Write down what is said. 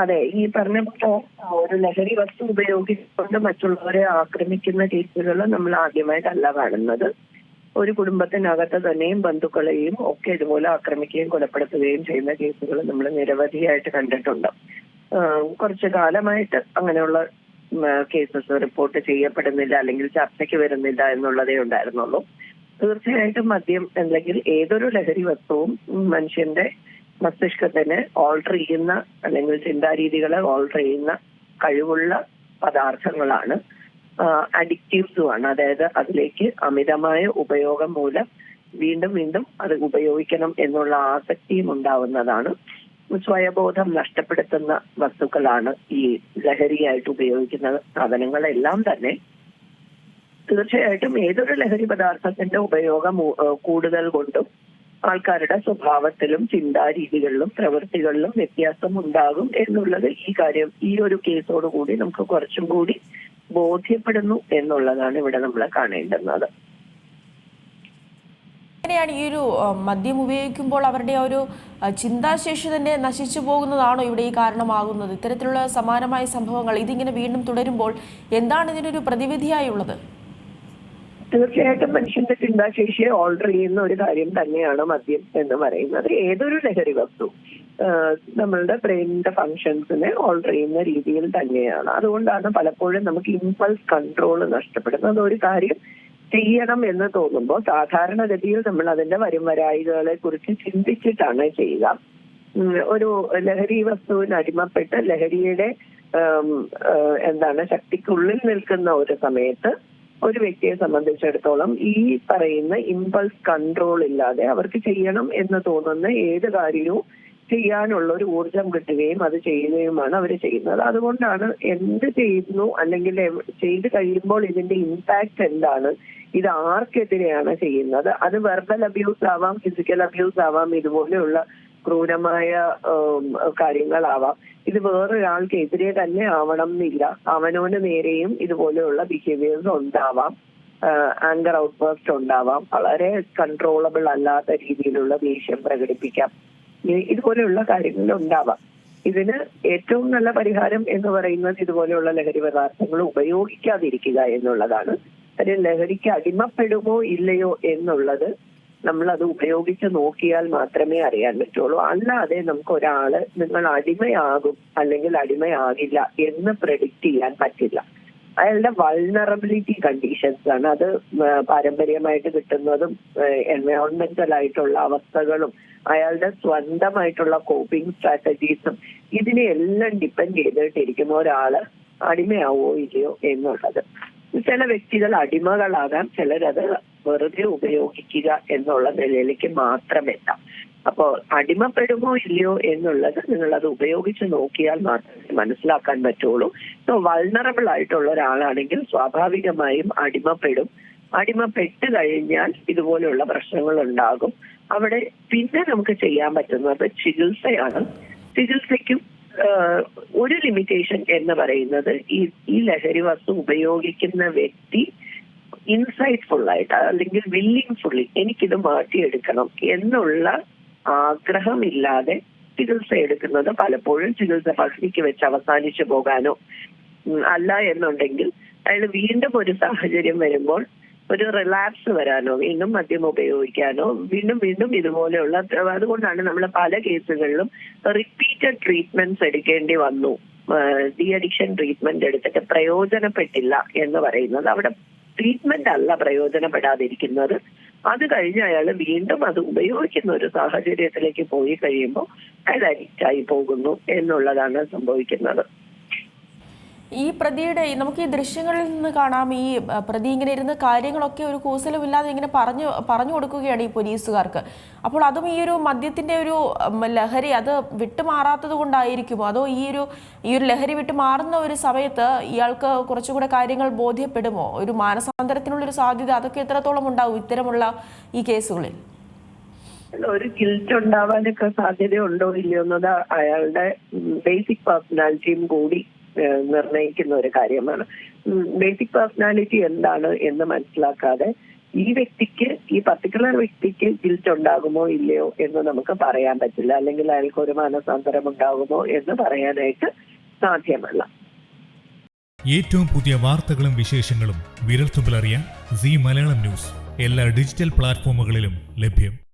അതെ ഈ പറഞ്ഞ ഒരു ലഹരി വസ്തു ഉപയോഗിച്ചുകൊണ്ട് മറ്റുള്ളവരെ ആക്രമിക്കുന്ന കേസുകൾ നമ്മൾ ആദ്യമായിട്ടല്ല കാണുന്നത്. ഒരു കുടുംബത്തിനകത്ത് തന്നെയും ബന്ധുക്കളെയും ഒക്കെ ഇതുപോലെ ആക്രമിക്കുകയും കൊലപ്പെടുത്തുകയും ചെയ്യുന്ന കേസുകൾ നമ്മൾ നിരവധിയായിട്ട് കണ്ടിട്ടുണ്ട്. കുറച്ചു കാലമായിട്ട് അങ്ങനെയുള്ള കേസസ് റിപ്പോർട്ട് ചെയ്യപ്പെടുന്നില്ല അല്ലെങ്കിൽ ചർച്ചയ്ക്ക് വരുന്നില്ല എന്നുള്ളതേ ഉണ്ടായിരുന്നുള്ളൂ. തീർച്ചയായിട്ടും മദ്യം അല്ലെങ്കിൽ ഏതൊരു ലഹരി വസ്തുവും മനുഷ്യന്റെ മസ്തിഷ്കത്തിനെ ഓൾട്ടർ ചെയ്യുന്ന അല്ലെങ്കിൽ ചിന്താരീതികളെ ഓൾട്ടർ ചെയ്യുന്ന കഴിവുള്ള പദാർത്ഥങ്ങളാണ് അഡിക്റ്റീവ്സുമാണ് അതായത് അതിലേക്ക് അമിതമായ ഉപയോഗം മൂലം വീണ്ടും വീണ്ടും അത് ഉപയോഗിക്കണം എന്നുള്ള ആസക്തിയും ഉണ്ടാവുന്നതാണ്. സ്വയബോധം നഷ്ടപ്പെടുത്തുന്ന വസ്തുക്കളാണ് ഈ ലഹരിയായിട്ട് ഉപയോഗിക്കുന്ന സാധനങ്ങളെല്ലാം തന്നെ. തീർച്ചയായിട്ടും ഏതൊരു ലഹരി പദാർത്ഥത്തിന്റെ ഉപയോഗം കൂടുതൽ കൊണ്ടും ആൾക്കാരുടെ സ്വഭാവത്തിലും ചിന്താരീതികളിലും പ്രവൃത്തികളിലും വ്യത്യാസം ഉണ്ടാകും എന്നുള്ളത് ഈ കാര്യം ഈ ഒരു കേസോടുകൂടി നമുക്ക് കുറച്ചും കൂടി ബോധ്യപ്പെടുന്നു എന്നുള്ളതാണ് ഇവിടെ നമ്മൾ കാണേണ്ടുന്നത്. എങ്ങനെയാണ് ഈ ഒരു മദ്യം ഉപയോഗിക്കുമ്പോൾ അവരുടെ ഒരു ചിന്താശേഷി തന്നെ നശിച്ചു പോകുന്നതാണോ ഇവിടെ ഈ കാരണമാകുന്നത്? ഇത്തരത്തിലുള്ള സമാനമായ സംഭവങ്ങൾ ഇതിങ്ങനെ വീണ്ടും തുടരുമ്പോൾ എന്താണ് ഇതിനൊരു പ്രതിവിധിയായി ഉള്ളത് തീർച്ചയായിട്ടും മനുഷ്യന്റെ ചിന്താശേഷിയെ ഓൾഡർ ചെയ്യുന്ന ഒരു കാര്യം തന്നെയാണ് മദ്യം എന്ന് പറയുന്നത്. ഏതൊരു ലഹരി വസ്തു നമ്മളുടെ ബ്രെയിനിന്റെ ഫങ്ഷൻസിനെ ഓൾഡർ ചെയ്യുന്ന രീതിയിൽ തന്നെയാണ്. അതുകൊണ്ടാണ് പലപ്പോഴും നമുക്ക് ഇമ്പൾസ് കൺട്രോൾ നഷ്ടപ്പെടുന്നത്. ഒരു കാര്യം ചെയ്യണം എന്ന് തോന്നുമ്പോൾ സാധാരണഗതിയിൽ നമ്മൾ അതിന്റെ വരും വരായികളെ കുറിച്ച് ചിന്തിച്ചിട്ടാണ് ചെയ്യുക. ഒരു ലഹരി വസ്തുവിന് അടിമപ്പെട്ട് ലഹരിയുടെ എന്താണ് ശക്തിക്കുള്ളിൽ നിൽക്കുന്ന ഒരു സമയത്ത് ഒരു വ്യക്തിയെ സംബന്ധിച്ചിടത്തോളം ഈ പറയുന്ന ഇമ്പൾസ് കൺട്രോൾ ഇല്ലാതെ അവർക്ക് ചെയ്യണം എന്ന് തോന്നുന്ന ഏത് കാര്യവും ചെയ്യാനുള്ള ഒരു ഊർജം കിട്ടുകയും അത് ചെയ്യുകയുമാണ് അവർ ചെയ്യുന്നത്. അതുകൊണ്ടാണ് എന്ത് ചെയ്യുന്നു അല്ലെങ്കിൽ ചെയ്ത് കഴിയുമ്പോൾ ഇതിന്റെ ഇമ്പാക്ട് എന്താണ്? ഇത് ആർക്കെതിരെയാണ് ചെയ്യുന്നത്? അത് വെർബൽ അബ്യൂസ് ആവാം ഫിസിക്കൽ അബ്യൂസ് ആവാം ഇതുപോലെയുള്ള ക്രൂരമായ കാര്യങ്ങളാവാം. ഇത് വേറൊരാൾക്ക് എതിരെ തന്നെ ആവണം എന്നില്ല അവനോന് നേരെയും ഇതുപോലെയുള്ള ബിഹേവിയേഴ്സ് ഉണ്ടാവാം. ആങ്കർ ഔട്ട്ബേസ്റ്റ് ഉണ്ടാവാം. വളരെ കൺട്രോളബിൾ അല്ലാത്ത രീതിയിലുള്ള ദേഷ്യം പ്രകടിപ്പിക്കാം. ഇതുപോലെയുള്ള കാര്യങ്ങൾ ഉണ്ടാവാം. ഇതിന് ഏറ്റവും നല്ല പരിഹാരം എന്ന് പറയുന്നത് ഇതുപോലെയുള്ള ലഹരി പദാർത്ഥങ്ങൾ ഉപയോഗിക്കാതിരിക്കുക എന്നുള്ളതാണ്. അതിന് ലഹരിക്ക് അടിമപ്പെടുമോ ഇല്ലയോ എന്നുള്ളത് നമ്മൾ അത് ഉപയോഗിച്ച് നോക്കിയാൽ മാത്രമേ അറിയാൻ പറ്റുള്ളൂ. അല്ലാതെ നമുക്ക് ഒരാൾ നിങ്ങൾ അടിമയാകും അല്ലെങ്കിൽ അടിമയാകില്ല എന്ന് പ്രഡിക്റ്റ് ചെയ്യാൻ പറ്റില്ല. അയാളുടെ വൾണറബിലിറ്റി കണ്ടീഷൻസ് ആണ്. അത് പാരമ്പര്യമായിട്ട് കിട്ടുന്നതും എൻവയോൺമെന്റൽ ആയിട്ടുള്ള അവസ്ഥകളും അയാളുടെ സ്വന്തമായിട്ടുള്ള കോപ്പിംഗ് സ്ട്രാറ്റജീസും ഇതിനെയെല്ലാം ഡിപ്പെൻഡ് ചെയ്തിട്ടിരിക്കുന്ന ഒരാൾ അടിമയാവോ ഇല്ലയോ എന്നുള്ളത്. ചില വ്യക്തികൾ അടിമകളാകാം ചിലരത് വെറുതെ ഉപയോഗിക്കുക എന്നുള്ള നിലയിലേക്ക് മാത്രമെത്താം അപ്പോൾ അടിമപ്പെടുമോ ഇല്ലയോ എന്നുള്ളത് നിങ്ങൾ അത് ഉപയോഗിച്ച് നോക്കിയാൽ മാത്രമേ മനസ്സിലാക്കാൻ പറ്റുള്ളൂ. സോ വൾണറബിൾ ആയിട്ടുള്ള ഒരാളാണെങ്കിൽ സ്വാഭാവികമായും അടിമപ്പെടും. അടിമപ്പെട്ട് കഴിഞ്ഞാൽ ഇതുപോലെയുള്ള പ്രശ്നങ്ങൾ ഉണ്ടാകും. അവിടെ പിന്നെ നമുക്ക് ചെയ്യാൻ പറ്റുന്നത് ചികിത്സയാണ്. ചികിത്സയ്ക്കും ഒരു ലിമിറ്റേഷൻ എന്ന് പറയുന്നത് ഈ ഈ ലഹരി വസ്തു ഉപയോഗിക്കുന്ന വ്യക്തി ഇൻസൈറ്റ്ഫുൾ ആയിട്ട് അല്ലെങ്കിൽ വില്ലിംഗ് ഫുള്ളി എനിക്കിത് മാറ്റിയെടുക്കണം എന്നുള്ള ആഗ്രഹമില്ലാതെ ചികിത്സ എടുക്കുന്നത് പലപ്പോഴും ചികിത്സ പകുതിക്ക് വെച്ച് അവസാനിച്ചു പോകാനോ അല്ല എന്നുണ്ടെങ്കിൽ അയാൾ വീണ്ടും ഒരു സാഹചര്യം വരുമ്പോൾ ഒരു റിലാക്സ് വരാനോ വീണ്ടും മദ്യം ഉപയോഗിക്കാനോ വീണ്ടും വീണ്ടും ഇതുപോലെയുള്ള അതുകൊണ്ടാണ് നമ്മൾ പല കേസുകളിലും റിപ്പീറ്റഡ് ട്രീറ്റ്മെന്റ്സ് എടുക്കേണ്ടി വന്നു. ഡി അഡിക്ഷൻ ട്രീറ്റ്മെന്റ് എടുത്തിട്ട് പ്രയോജനപ്പെട്ടില്ല എന്ന് പറയുന്നത് അവിടെ ട്രീറ്റ്മെന്റ് അല്ല പ്രയോജനപ്പെടാതിരിക്കുന്നത്. അത് കഴിഞ്ഞ് അയാൾ വീണ്ടും അത് ഉപയോഗിക്കുന്ന ഒരു സാഹചര്യത്തിലേക്ക് പോയി കഴിയുമ്പോൾ അയാൾ അഡിക്റ്റ് ആയി പോകുന്നു എന്നുള്ളതാണ് സംഭവിക്കുന്നത്. ഈ പ്രതിയുടെ നമുക്ക് ഈ ദൃശ്യങ്ങളിൽ നിന്ന് കാണാം ഈ പ്രതി ഇങ്ങനെ ഇരുന്ന് കാര്യങ്ങളൊക്കെ ഒരു കൂസലുമില്ലാതെ ഇങ്ങനെ പറഞ്ഞു പറഞ്ഞു കൊടുക്കുകയാണ് ഈ പോലീസുകാർക്ക്. അപ്പോൾ അതും ഈ ഒരു മദ്യത്തിന്റെ ഒരു ലഹരി അത് വിട്ടുമാറാത്തത് കൊണ്ടായിരിക്കുമോ? അതോ ഈ ഒരു ഈ ഒരു ലഹരി വിട്ടുമാറുന്ന ഒരു സമയത്ത് ഇയാൾക്ക് കുറച്ചുകൂടെ കാര്യങ്ങൾ ബോധ്യപ്പെടുമോ? ഒരു മാനസാന്തരത്തിനുള്ള ഒരു സാധ്യത അതൊക്കെ എത്രത്തോളം ഉണ്ടാവും ഇത്തരമുള്ള ഈ കേസുകളിൽ? ഒരു ഗിൽറ്റ് ഉണ്ടാവാനൊക്കെ സാധ്യതയുണ്ടോ ഇല്ലയോ എന്നത് അയാളുടെ ബേസിക് പേഴ്സണാലിറ്റിയും കൂടി ഏഹ്, നിർണയിക്കുന്ന ഒരു കാര്യമാണ്. ബേസിക് പേഴ്സണാലിറ്റി എന്താണ് എന്ന് മനസ്സിലാക്കാതെ ഈ വ്യക്തിക്ക് ഈ പർട്ടിക്കുലർ വ്യക്തിക്ക് ഗിൽറ്റ് ഉണ്ടാകുമോ ഇല്ലയോ എന്ന് നമുക്ക് പറയാൻ പറ്റില്ല. അല്ലെങ്കിൽ അയാൾക്ക് ഒരു മാനസാന്തരം ഉണ്ടാകുമോ എന്ന് പറയാനായിട്ട് സാധ്യമല്ല. ഏറ്റവും പുതിയ വാർത്തകളും വിശേഷങ്ങളും വിരൽത്തുമ്പിലറിയാൻ സി മലയാളം ന്യൂസ്. എല്ലാ ഡിജിറ്റൽ പ്ലാറ്റ്ഫോമുകളിലും ലഭ്യം.